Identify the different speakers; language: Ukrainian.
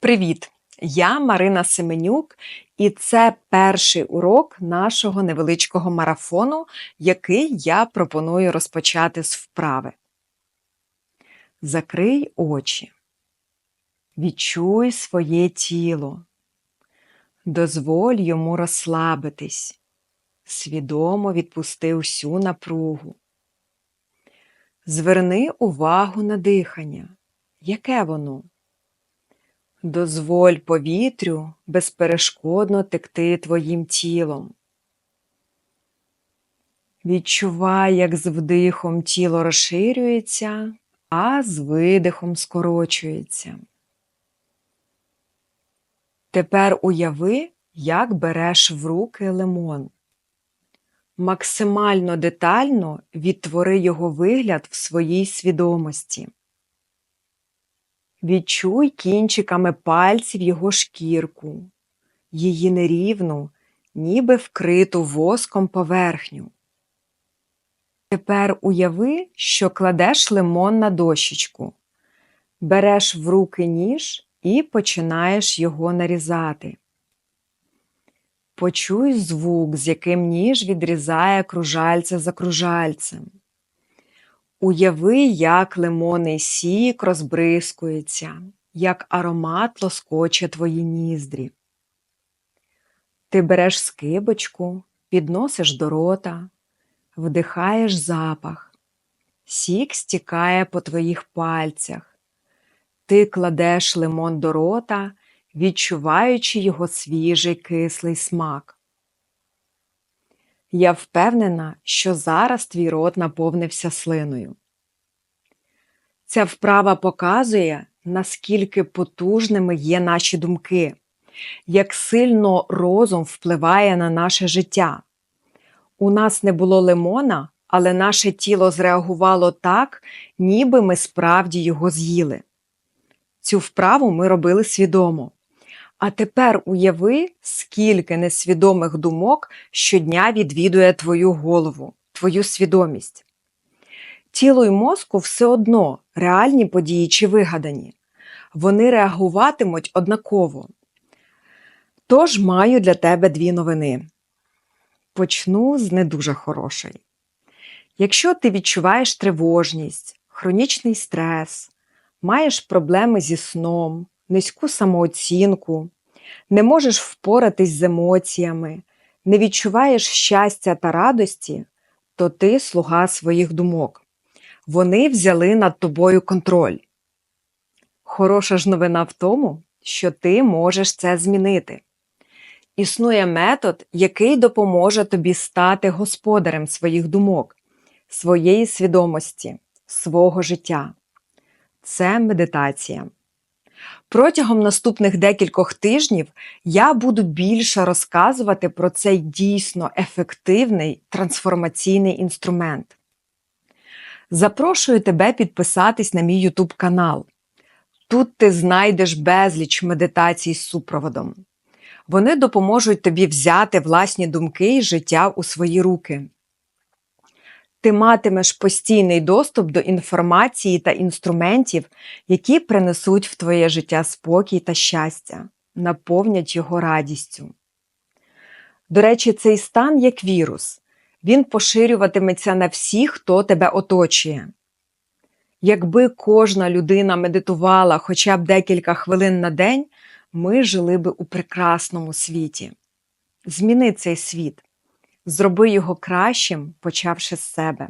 Speaker 1: Привіт! Я Марина Семенюк, і це перший урок нашого невеличкого марафону, який я пропоную розпочати з вправи. Закрий очі. Відчуй своє тіло. Дозволь йому розслабитись. Свідомо відпусти всю напругу. Зверни увагу на дихання. Яке воно? Дозволь повітрю безперешкодно текти твоїм тілом. Відчувай, як з вдихом тіло розширюється, а з видихом скорочується. Тепер уяви, як береш в руки лимон. Максимально детально відтвори його вигляд в своїй свідомості. Відчуй кінчиками пальців його шкірку, її нерівну, ніби вкриту воском поверхню. Тепер уяви, що кладеш лимон на дощечку, береш в руки ніж і починаєш його нарізати. Почуй звук, з яким ніж відрізає кружальце за кружальцем. Уяви, як лимонний сік розбризкується, як аромат лоскоче твої ніздрі. Ти береш скибочку, підносиш до рота, вдихаєш запах, сік стікає по твоїх пальцях. Ти кладеш лимон до рота, відчуваючи його свіжий кислий смак. Я впевнена, що зараз твій рот наповнився слиною. Ця вправа показує, наскільки потужними є наші думки, як сильно розум впливає на наше життя. У нас не було лимона, але наше тіло зреагувало так, ніби ми справді його з'їли. Цю вправу ми робили свідомо. А тепер уяви, скільки несвідомих думок щодня відвідує твою голову, твою свідомість. Тілу й мозку все одно реальні події чи вигадані. Вони реагуватимуть однаково. Тож маю для тебе дві новини. Почну з не дуже хорошої. Якщо ти відчуваєш тривожність, хронічний стрес, маєш проблеми зі сном, низьку самооцінку, не можеш впоратись з емоціями, не відчуваєш щастя та радості, то ти слуга своїх думок. Вони взяли над тобою контроль. Хороша ж новина в тому, що ти можеш це змінити. Існує метод, який допоможе тобі стати господарем своїх думок, своєї свідомості, свого життя. Це медитація. Протягом наступних декількох тижнів я буду більше розказувати про цей дійсно ефективний трансформаційний інструмент. Запрошую тебе підписатись на мій YouTube канал. Тут ти знайдеш безліч медитацій з супроводом. Вони допоможуть тобі взяти власні думки і життя у свої руки. Ти матимеш постійний доступ до інформації та інструментів, які принесуть в твоє життя спокій та щастя, наповнять його радістю. До речі, цей стан як вірус, він поширюватиметься на всіх, хто тебе оточує. Якби кожна людина медитувала хоча б декілька хвилин на день, ми жили би у прекрасному світі. Зміни цей світ. Зроби його кращим, почавши з себе.